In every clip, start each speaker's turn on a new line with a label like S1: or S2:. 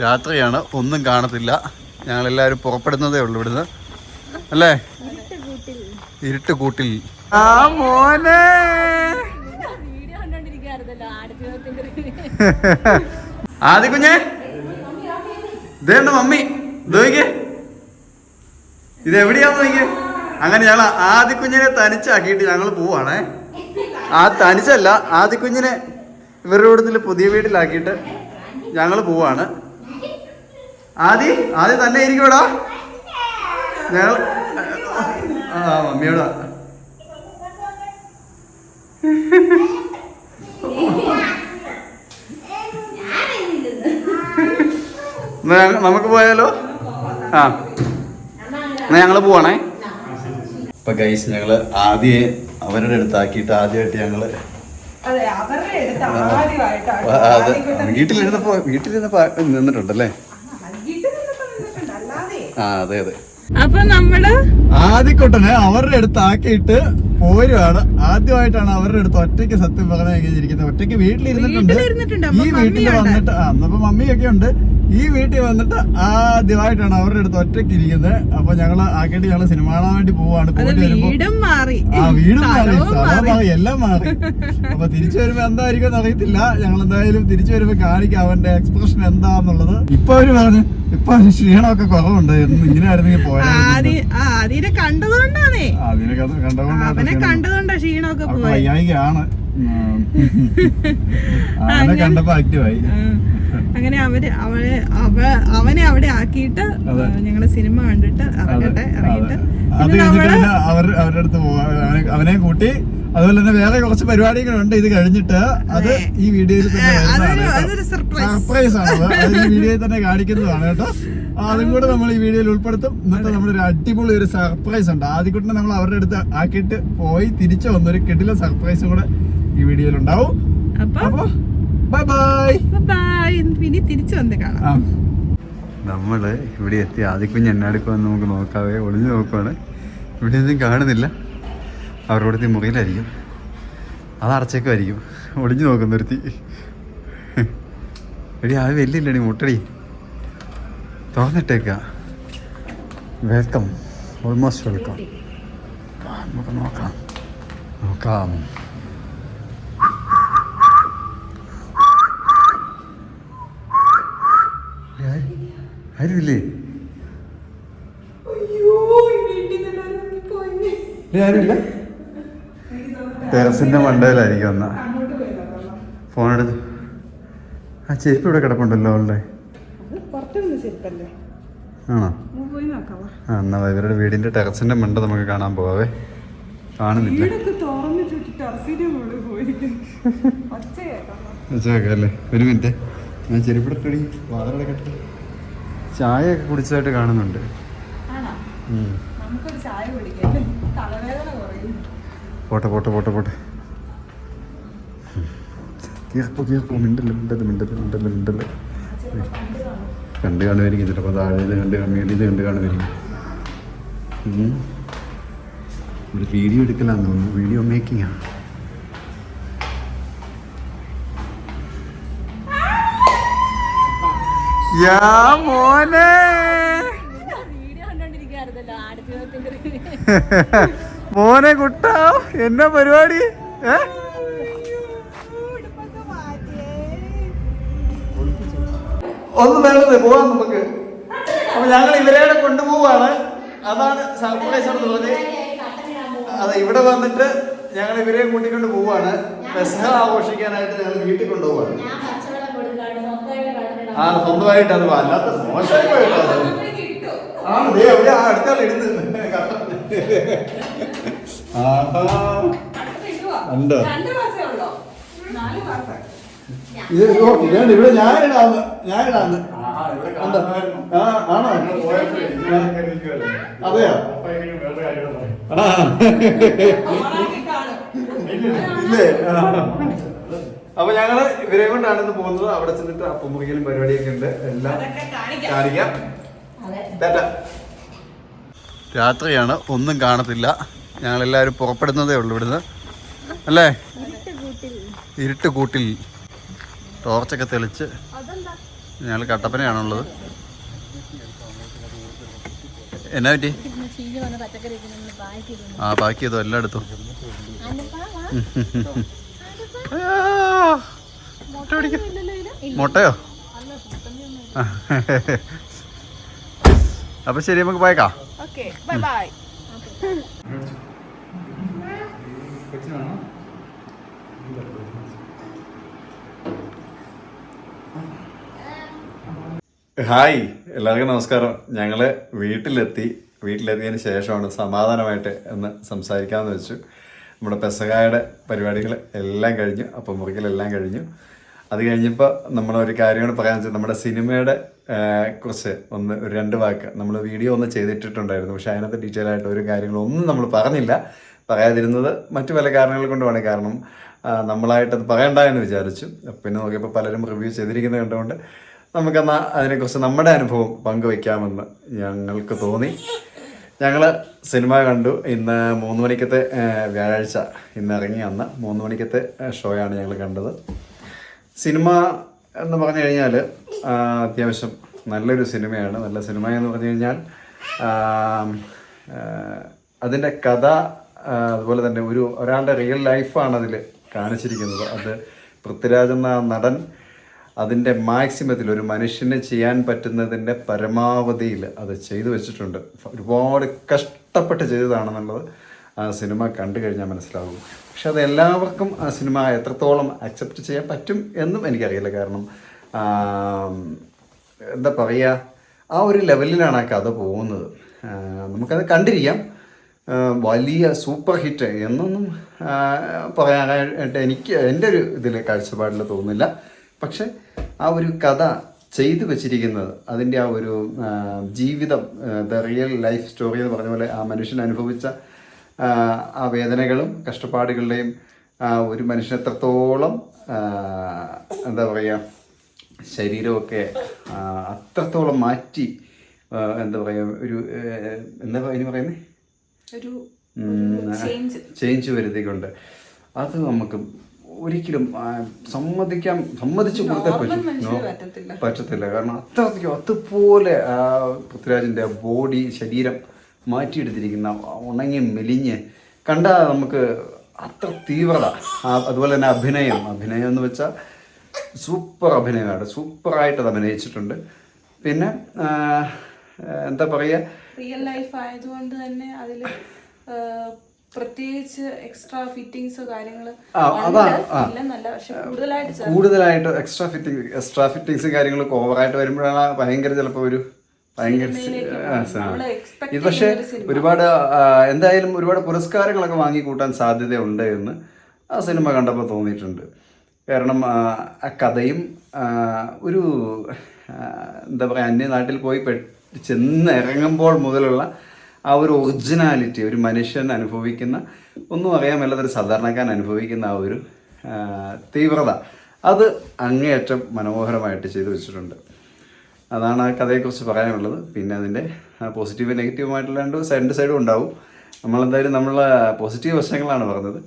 S1: രാത്രിയാണ്. ഒന്നും കാണത്തില്ല. ഞങ്ങളെല്ലാവരും പുറപ്പെടുന്നതേ ഉള്ളൂ ഇവിടുന്ന്. അല്ലേ? ഇരുട്ട് കൂട്ടിൽ. ആ മോനെ. ആദ്യ കുഞ്ഞെ. ഇതേണ്ട മമ്മി. നോക്കിക്കേ ഇത് എവിടെയാന്ന് നോക്കിയേ. അങ്ങനെ ഞങ്ങൾ ആദ്യ കുഞ്ഞിനെ തനിച്ചാക്കിയിട്ട് ഞങ്ങൾ പോവാണേ. ആ തനിച്ചല്ല ആദ്യ കുഞ്ഞിനെ ഇവരുടെ കൂടുതൽ പുതിയ വീട്ടിലാക്കിയിട്ട് ഞങ്ങൾ പോവാണ്. ആദി ആദ്യ തന്നെ ഇരിക്കൂടാ ഞങ്ങൾ ആ മമ്മിയോടാ നമുക്ക് പോയാലോ? ആ. എന്നാ ഞങ്ങൾ പോവാണേ. ഇപ്പൊ ഗൈസ് ഞങ്ങൾ ആദ്യം അവരുടെ അടുത്താക്കിയിട്ട് ആദ്യമായിട്ട് ഞങ്ങൾ വീട്ടിലിരുന്നപ്പോ വീട്ടിലിരുന്നപ്പോ നിന്നിട്ടുണ്ടല്ലേ
S2: വീട്ടിൽ നിന്നപ്പോ നിന്നിട്ടുണ്ട് അല്ലാതെ
S1: ആ അതെ അതെ.
S2: അപ്പൊ നമ്മൾ
S1: ആദ്യക്കൊട്ടനെ അവരുടെ അടുത്ത് ആക്കിയിട്ട് പോരുവാണ്. ആദ്യമായിട്ടാണ് അവരുടെ അടുത്ത് ഒറ്റയ്ക്ക് സത്യം പറഞ്ഞ ഇരിക്കുന്നത്. ഒറ്റയ്ക്ക് വീട്ടിലിരുന്നിട്ടുണ്ട്. ഈ വീട്ടിൽ. വന്നിട്ട് ആ അന്നപ്പോ മമ്മിയൊക്കെ ഉണ്ട് ഈ വീട്ടിൽ വന്നിട്ട് ആദ്യമായിട്ടാണ് അവരുടെ അടുത്ത് ഒറ്റയ്ക്ക് ഇരിക്കുന്നത് അപ്പൊ ഞങ്ങൾ ആക്കിയിട്ട് ഞങ്ങൾ സിനിമ കാണാൻ വേണ്ടി പോവാണ്. പോയിട്ട് വരുമ്പോ ആ വീടും മാറി. എല്ലാം മാറി. അപ്പൊ തിരിച്ചു വരുമ്പോ എന്തായിരിക്കും എന്ന് അറിയത്തില്ല. ഞങ്ങൾ എന്തായാലും തിരിച്ചു വരുമ്പോ കാണിക്കാം അവന്റെ എക്സ്പ്രഷൻ എന്താന്നുള്ളത്. ഇപ്പൊ അവർ പറഞ്ഞു ഇപ്പൊ ക്ഷീണമൊക്കെ കുറവുണ്ട്. ഇങ്ങനെ ആയിരുന്നെങ്കിൽ
S2: അങ്ങനെ ആദിനെ കണ്ടതുകൊണ്ടാണേ അതിനെ
S1: കണ്ടതുകൊണ്ടാണ്.
S2: കണ്ടതുകൊണ്ടാ ക്ഷീണമൊക്കെ
S1: വയ്യായികയാണ്. കണ്ടപ്പോ ആക്റ്റീവായി.
S2: അങ്ങനെ അവർ അവളെ അവ അവനെ അവിടെ ആക്കിയിട്ട്. ഞങ്ങൾ സിനിമ കണ്ടിട്ട് ഇറങ്ങട്ടെ ഇറങ്ങിയിട്ട്
S1: അവരുടെ അടുത്ത് അവനെ കൂട്ടി അതുപോലെ തന്നെ വേറെ കുറച്ച് പരിപാടികളുണ്ട് ഇത് കഴിഞ്ഞിട്ട്. അത് ഈ വീഡിയോയിൽ തന്നെ. സർപ്രൈസ് ആണ്. അത്. ഈ വീഡിയോയിൽ തന്നെ കാണിക്കുന്നതാണ് കേട്ടോ. അതും കൂടെ നമ്മൾ ഈ വീഡിയോയിൽ ഉൾപ്പെടുത്തും. എന്നിട്ട് ഒരു അടിപൊളി ഒരു സർപ്രൈസ് ഉണ്ട്. ആദ്യക്കുട്ടിനെ നമ്മൾ അവരുടെ അടുത്ത് ആക്കിയിട്ട് പോയി തിരിച്ചു വന്നൊരു കെട്ടിലെ സർപ്രൈസും കൂടെ ഈ വീഡിയോയിൽ ഉണ്ടാവും.
S2: അപ്പോൾ
S1: അപ്പൊ ബൈ ബൈ
S2: ബൈ ഇനി തിരിച്ചു വന്ന് കാണാം.
S1: നമ്മൾ ഇവിടെ എത്തി ആദ്യക്കുഞ്ഞ് എന്നാടുക്കുമെന്ന് നമുക്ക് നോക്കാവേ. ഒളിഞ്ഞു നോക്കുവാണ്. ഇവിടെ ഒന്നും കാണുന്നില്ല. അവരുടെ കൂടെ മുറിയിലായിരിക്കും. അത് അടച്ചേക്കുമായിരിക്കും ഒളിഞ്ഞു നോക്കുന്ന ഒരുത്തി. എടി ആ വലിയില്ലടി മുട്ടടി. തുറന്നിട്ടേക്ക. വെൽക്കം ഓൾമോസ്റ്റ് വെൽക്കം നമുക്ക് നോക്കാം. നോക്കാം. ആരുമില്ലേ? ആരുമില്ല? ടെറസിന്റെ മണ്ടയിലായിരിക്കും എന്നാ ഫോൺ എടുത്ത്. ആ ചെരുപ്പ് ഇവിടെ കിടപ്പുണ്ടല്ലോ അവളുടെ. ആണോ? ആ എന്നാ ഇവരുടെ വീടിന്റെ ടെറസിന്റെ മണ്ട നമുക്ക് കാണാൻ പോവാവേ. കാണുന്നില്ല. അല്ലേ? ഒരു മിനിറ്റ്. ഞാൻ ചെരുപ്പിടട്ടടി വാതിലടക്കട്ടെ ചായ ഒക്കെ കുടിച്ചതായിട്ട് കാണുന്നുണ്ട് പോട്ടെ പോട്ടെ പോട്ടെ പോട്ടെ. കീർപ്പോ കീർപ്പോ. മിണ്ടല്ല മിണ്ടല്ല മിണ്ടല്ല മിണ്ടല്ല മിണ്ടല്ല കണ്ട് കാണുമായിരിക്കും. ചിലപ്പോൾ താഴെ ഇത് കണ്ട് മേളിൽ ഇത് കണ്ട് കാണുമായിരിക്കും. ഒരു വീഡിയോ എടുക്കലാന്ന് തോന്നുന്നു. വീഡിയോ മേക്കിംഗ് ആണ് യാ മോനെ. മോനെ കുട്ടാ എന്നാ പരിപാടി? ഏ? ഒന്ന് വേണ്ടത് പോവാം നമുക്ക്. അപ്പൊ ഞങ്ങൾ ഇവരെ കൊണ്ടുപോവാണ് അതാണ് സർപ്രൈസ് എന്ന് പറഞ്ഞത് അതെ ഇവിടെ വന്നിട്ട് ഞങ്ങൾ ഇവരെ കൂട്ടിക്കൊണ്ട് പോവാണ്. പെസഹ ആഘോഷിക്കാനായിട്ട് ഞങ്ങൾ വീട്ടിൽ കൊണ്ടുപോവാണ്
S3: ഞാൻ പച്ചവെള്ളം കൊടുക്കാണ് സ്വന്തമായിട്ട് കടന്നിടാം
S1: ആ സ്വന്തമായിട്ട് അത് വല്ലാത്ത മോശമായി പോയിട്ടോ അത്. ആണ് ദേ അവിടെ ആ കട്ട ആഹാ. ഉണ്ടോ
S2: രണ്ട് മാസേ ഉള്ളോ നാല് മാസം
S1: ഇത് ഓ, ഇതാണ് ഇവിടെ ഞാനിടാന്ന് ഞാനിടാന്ന് ആണോ? അതെയോ ഇല്ലേ. അപ്പൊ ഞങ്ങൾ ഇവരെ കൊണ്ടാണ് ഇന്ന് പോകുന്നത്. അവിടെ ചെന്നിട്ട് അപ്പം മുറിക്കലും പരിപാടിയൊക്കെ ഉണ്ട്. എല്ലാം
S2: കാണിക്കാം.
S1: രാത്രിയാണ്. ഒന്നും കാണത്തില്ല. ഞങ്ങളെല്ലാവരും പുറപ്പെടുന്നതേ ഉള്ളൂ ഇവിടുന്ന്. അല്ലേ? ഇരുട്ട് കൂട്ടിൽ. ടോർച്ചൊക്കെ തെളിച്ച് ഞങ്ങൾ കട്ടപ്പനയാണുള്ളത്. എന്നാ പറ്റി? ആ ബാക്കി ചെയ്തോ. എല്ലാം എടുത്തു മുട്ട പിടിക്കാം മുട്ടയോ? അപ്പൊ ശരി നമുക്ക് പോയേക്കാം.
S2: Okay bye bye.
S1: ഹായ് എല്ലാവർക്കും നമസ്കാരം. ഞങ്ങൾ വീട്ടിലെത്തി. വീട്ടിലെത്തിയതിന് ശേഷമാണ് സമാധാനമായിട്ട് എന്ന് സംസാരിക്കാമെന്ന് വെച്ചു. നമ്മുടെ പെസകായുടെ പരിപാടികൾ എല്ലാം കഴിഞ്ഞു അപ്പം മുറിക്കലെല്ലാം കഴിഞ്ഞു. അത് കഴിഞ്ഞപ്പോൾ നമ്മളൊരു കാര്യമാണ് പറയാൻ വെച്ചാൽ നമ്മുടെ സിനിമയുടെ കുറച്ച് ഒന്ന് ഒരു രണ്ട് വാക്ക്. നമ്മൾ വീഡിയോ ഒന്ന് ചെയ്തിട്ടിട്ടുണ്ടായിരുന്നു പക്ഷേ അതിനകത്ത് ഡീറ്റെയിൽ ആയിട്ട് ഒരു കാര്യങ്ങളൊന്നും നമ്മൾ പറഞ്ഞില്ല. പറയാതിരുന്നത് മറ്റു പല കാരണങ്ങൾ കൊണ്ടുമാണ്. കാരണം നമ്മളായിട്ടത് പറയണ്ട എന്ന് വിചാരിച്ചു. പിന്നെ നോക്കിയപ്പോൾ പലരും റിവ്യൂ ചെയ്തിരിക്കുന്നത് കണ്ടുകൊണ്ട് നമുക്കെന്നാൽ അതിനെക്കുറിച്ച് നമ്മുടെ അനുഭവം പങ്കുവയ്ക്കാമെന്ന് ഞങ്ങൾക്ക് തോന്നി. ഞങ്ങൾ സിനിമ കണ്ടു. ഇന്ന് മൂന്ന് മണിക്കത്തെ വ്യാഴാഴ്ച ഇന്ന് ഇറങ്ങി വന്ന മൂന്ന് മണിക്കത്തെ ഷോയാണ് ഞങ്ങൾ കണ്ടത്. സിനിമ എന്ന് പറഞ്ഞു കഴിഞ്ഞാൽ അത്യാവശ്യം നല്ലൊരു സിനിമയാണ്. നല്ല സിനിമ എന്ന് പറഞ്ഞു കഴിഞ്ഞാൽ അതിന്റെ കഥ അതുപോലെ തന്നെ ഒരു ഒരാളുടെ റിയൽ ലൈഫാണ് അതിൽ കാണിച്ചിരിക്കുന്നത്. അത് പൃഥ്വിരാജ് എന്ന നടൻ അതിന്റെ മാക്സിമത്തിൽ ഒരു മനുഷ്യന് ചെയ്യാൻ പറ്റുന്നതിന്റെ പരമാവധിയിൽ അത് ചെയ്തു വെച്ചിട്ടുണ്ട്. ഒരുപാട് കഷ്ടപ്പെട്ട് ചെയ്തതാണെന്നുള്ളത് ആ സിനിമ കണ്ടു കഴിഞ്ഞാൽ മനസ്സിലാകും പക്ഷെ അത് എല്ലാവർക്കും ആ സിനിമ എത്രത്തോളം അക്സെപ്റ്റ് ചെയ്യാൻ പറ്റും എന്നും എനിക്കറിയില്ല. കാരണം എന്താ പറയുക ആ ഒരു ലെവലിലാണ് ആ കഥ പോകുന്നത്. നമുക്കത് കണ്ടിരിക്കാം. വലിയ സൂപ്പർ ഹിറ്റ് എന്നൊന്നും പറയാനായിട്ട് എനിക്ക് എന്റെ ഒരു ഇതിൽ കാഴ്ചപ്പാടിൽ തോന്നുന്നില്ല. പക്ഷെ ആ ഒരു കഥ ചെയ്തു വെച്ചിരിക്കുന്നത് അതിന്റെ ആ ഒരു ജീവിതം ദ റിയൽ ലൈഫ് സ്റ്റോറി എന്ന് പറഞ്ഞ പോലെ ആ മനുഷ്യൻ അനുഭവിച്ച ആ, വേദനകളും കഷ്ടപ്പാടുകളുടെയും ഒരു മനുഷ്യൻ എത്രത്തോളം എന്താ പറയുക ശരീരമൊക്കെ അത്രത്തോളം മാറ്റി എന്താ പറയുക ഒരു എന്താ അതിന് പറയുന്നത് ചേഞ്ച് വരുത്തിക്കൊണ്ട്. അത് നമുക്ക് ഒരിക്കലും സമ്മതിക്കാൻ സമ്മതിച്ചു കൊടുത്തേ പറ്റും.
S2: പറ്റത്തില്ല.
S1: കാരണം അത്രയ്ക്കും അതുപോലെ പൃഥ്വിരാജിന്റെ ബോഡി ശരീരം മാറ്റിയെടുത്തിരിക്കുന്ന ഉണങ്ങി മെലിഞ്ഞ് കണ്ടാൽ നമുക്ക് അത്ര തീവ്രത. അതുപോലെ തന്നെ അഭിനയം. അഭിനയം എന്ന് വെച്ചാൽ സൂപ്പർ അഭിനയമാണ്. സൂപ്പറായിട്ട് അത് അഭിനയിച്ചിട്ടുണ്ട്. പിന്നെ എന്താ പറയുക
S2: റിയൽ ലൈഫ് ആയതുകൊണ്ട് തന്നെ അതിൽ പ്രത്യേകിച്ച് എക്സ്ട്രാ ഫിറ്റിങ്സ് കാര്യങ്ങൾ. കൂടുതലായിട്ട്
S1: എക്സ്ട്രാ ഫിറ്റിംഗ് എക്സ്ട്രാ ഫിറ്റിംഗ്സ് കാര്യങ്ങൾ ഓവറായിട്ട് വരുമ്പോഴാണ് ഭയങ്കര ചിലപ്പോ ഒരു ഭയങ്കര ഇത് പക്ഷേ. ഒരുപാട് എന്തായാലും ഒരുപാട് പുരസ്കാരങ്ങളൊക്കെ വാങ്ങിക്കൂട്ടാൻ സാധ്യതയുണ്ട് എന്ന് ആ സിനിമ കണ്ടപ്പോൾ തോന്നിയിട്ടുണ്ട് കാരണം ആ, കഥയും ഒരു എന്താ പറയുക അന്യനാട്ടിൽ പോയി ചെന്ന് ഇറങ്ങുമ്പോൾ മുതലുള്ള ആ ഒരു ഒറിജിനാലിറ്റി ഒരു മനുഷ്യൻ അനുഭവിക്കുന്ന ഒന്നും അറിയാൻ ഒരു സാധാരണക്കാരൻ അനുഭവിക്കുന്ന ആ ഒരു തീവ്രത. അത് അങ്ങേയറ്റം മനോഹരമായിട്ട് ചെയ്തു വെച്ചിട്ടുണ്ട്. അതാണ് ആ കഥയെക്കുറിച്ച് പറയാനുള്ളത്. പിന്നെ അതിന്റെ പോസിറ്റീവ് നെഗറ്റീവുമായിട്ടുള്ള രണ്ട് രണ്ട് സൈഡും ഉണ്ടാവും. നമ്മളെന്തായാലും നമ്മൾ പോസിറ്റീവ് വശങ്ങളാണ് പറഞ്ഞത്.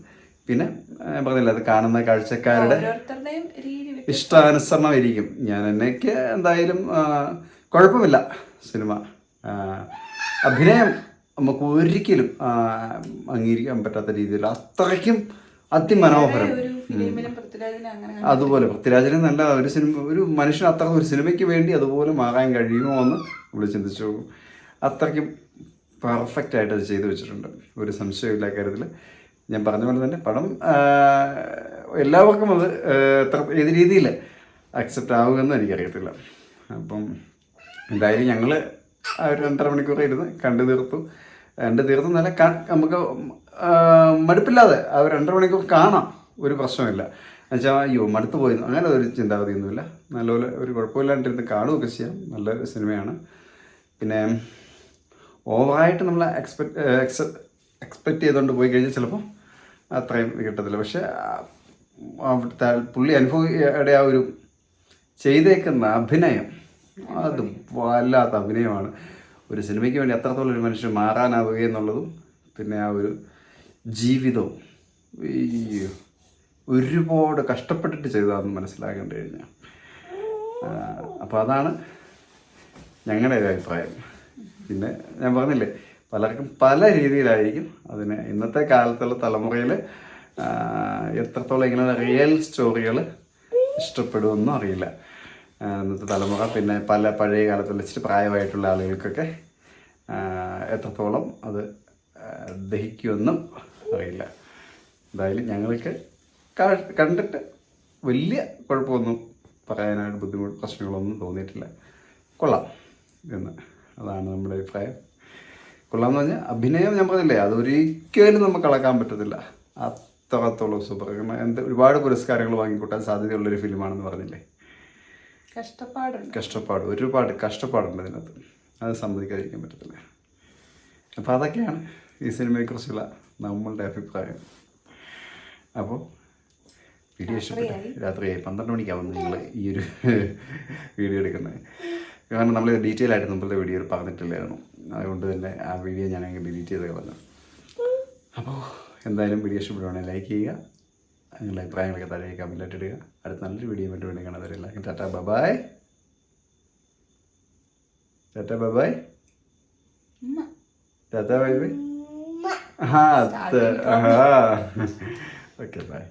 S1: പിന്നെ ഞാൻ പറഞ്ഞില്ല അത് കാണുന്ന കാഴ്ചക്കാരുടെ
S2: ഇഷ്ടാനുസരണം ഇരിക്കും
S1: ഇഷ്ടാനുസരണമായിരിക്കും. ഞാൻ എന്നേക്ക് എന്തായാലും കുഴപ്പമില്ല സിനിമ. അഭിനയം നമുക്ക് ഒരിക്കലും അംഗീകരിക്കാൻ പറ്റാത്ത രീതിയിൽ അത്രയ്ക്കും അതിമനോഹരം. അതുപോലെ പൃഥ്വിരാജിന് നല്ല ഒരു സിനിമ ഒരു മനുഷ്യൻ അത്ര ഒരു സിനിമയ്ക്ക് വേണ്ടി അതുപോലെ മാറാൻ കഴിയുമോ എന്ന് നമ്മൾ ചിന്തിച്ചു അത്രയ്ക്കും പെർഫെക്റ്റ് ആയിട്ട് അത് ചെയ്തു വെച്ചിട്ടുണ്ട്. ഒരു സംശയമില്ല കാര്യത്തിൽ ഞാൻ പറഞ്ഞ പോലെ തന്നെ പടം എല്ലാവർക്കും അത് എത്ര ഏത് രീതിയിൽ അക്സെപ്റ്റ് ആവുമെന്ന് എനിക്കറിയത്തില്ല. അപ്പം എന്തായാലും ഞങ്ങൾ ആ ഒരു രണ്ടര മണിക്കൂർ ഇരുന്ന് കണ്ടു തീർത്തു. കണ്ടു തീർത്തു നല്ല നമുക്ക് മടുപ്പില്ലാതെ ആ ഒരു രണ്ടര മണിക്കൂർ കാണാം. ഒരു പ്രശ്നമില്ല എന്നുവെച്ചാൽ അയ്യോ മടുത്തു പോയിരുന്നു അങ്ങനെ ഒരു ചിന്താഗതിയൊന്നുമില്ല. നല്ലപോലെ ഒരു കുഴപ്പമില്ലാണ്ടിരുന്ന് കാണുകയൊക്കെ ചെയ്യാം. നല്ല സിനിമയാണ്. പിന്നെ ഓവറായിട്ട് നമ്മൾ എക്സ്പെക്ട് എക്സ്പെക്ട് ചെയ്തുകൊണ്ട് പോയി കഴിഞ്ഞാൽ ചിലപ്പോൾ അത്രയും കിട്ടത്തില്ല. പക്ഷേ അവിടുത്തെ പുള്ളി അനുഭവിയുടെ ആ ഒരു ചെയ്തേക്കുന്ന അഭിനയം അത് വല്ലാത്ത അഭിനയമാണ്. ഒരു സിനിമയ്ക്ക് വേണ്ടി അത്രത്തോളം ഒരു മനുഷ്യൻ മാറാനാവുക എന്നുള്ളതും പിന്നെ ആ ഒരു ജീവിതവും. ഒരുപാട് കഷ്ടപ്പെട്ടിട്ട് ചെയ്തതാണെന്ന് മനസ്സിലാക്കേണ്ടി കഴിഞ്ഞാൽ അപ്പോൾ അതാണ് ഞങ്ങളുടെ ഒരു അഭിപ്രായം. പിന്നെ ഞാൻ പറഞ്ഞില്ലേ പലർക്കും പല രീതിയിലായിരിക്കും അതിന് ഇന്നത്തെ കാലത്തുള്ള തലമുറയിൽ എത്രത്തോളം ഇങ്ങനെ റിയൽ സ്റ്റോറികൾ ഇഷ്ടപ്പെടുമെന്നും അറിയില്ല. ഇന്നത്തെ തലമുറ. പിന്നെ പല പഴയ കാലത്തിൽ ഇച്ചിരി പ്രായമായിട്ടുള്ള ആളുകൾക്കൊക്കെ എത്രത്തോളം അത് ദഹിക്കുമെന്നും അറിയില്ല. എന്തായാലും ഞങ്ങൾക്ക് കണ്ടിട്ട് വലിയ കുഴപ്പമൊന്നും പറയാനായിട്ട് ബുദ്ധിമുട്ട് പ്രശ്നങ്ങളൊന്നും തോന്നിയിട്ടില്ല. കൊള്ളാം എന്ന് അതാണ് നമ്മുടെ അഭിപ്രായം. കൊള്ളാം എന്ന് പറഞ്ഞാൽ അഭിനയം ഞാൻ പറഞ്ഞില്ലേ അതൊരിക്കലും നമുക്ക് കളക്കാൻ പറ്റത്തില്ല. അത്രത്തോളം സൂപ്പർ. എന്ത് ഒരുപാട് പുരസ്കാരങ്ങൾ വാങ്ങിക്കൂട്ടാൻ സാധ്യതയുള്ളൊരു ഫിലിമാണെന്ന് പറഞ്ഞില്ലേ.
S2: കഷ്ടപ്പാടുണ്ട്.
S1: കഷ്ടപ്പാട് ഒരുപാട് കഷ്ടപ്പാടുണ്ട് അതിനകത്ത്. അത് സമ്മതിക്കാതിരിക്കാൻ പറ്റത്തില്ല. അപ്പോൾ അതൊക്കെയാണ് ഈ സിനിമയെക്കുറിച്ചുള്ള നമ്മളുടെ അഭിപ്രായം. അപ്പോൾ വീഡിയോ ഇഷ്ടപ്പെട്ട രാത്രിയായി. പന്ത്രണ്ട് മണിക്കാവും നിങ്ങൾ ഈ ഒരു വീഡിയോ എടുക്കുന്നത്. കാരണം നമ്മൾ ഡീറ്റെയിൽ ആയിട്ട് നമ്മളുടെ വീഡിയോയിൽ പറഞ്ഞിട്ടില്ലായിരുന്നു. അതുകൊണ്ട് തന്നെ ആ വീഡിയോ ഞാൻ അങ്ങ് ഡിലീറ്റ് ചെയ്ത് കളഞ്ഞു. അപ്പോൾ എന്തായാലും വീഡിയോ ഇഷ്ടപ്പെടുവാണെങ്കിൽ ലൈക്ക് ചെയ്യുക നിങ്ങളുടെ അഭിപ്രായങ്ങളൊക്കെ താഴെ കമന്റായിട്ട് ഇടുക. അടുത്ത നല്ലൊരു വീഡിയോ വേണ്ടി വേണ്ടി കാണാൻ എല്ലാവർക്കും tata bye bye tata bye bye tata bye bye. ആ ഓക്കെ ബൈ.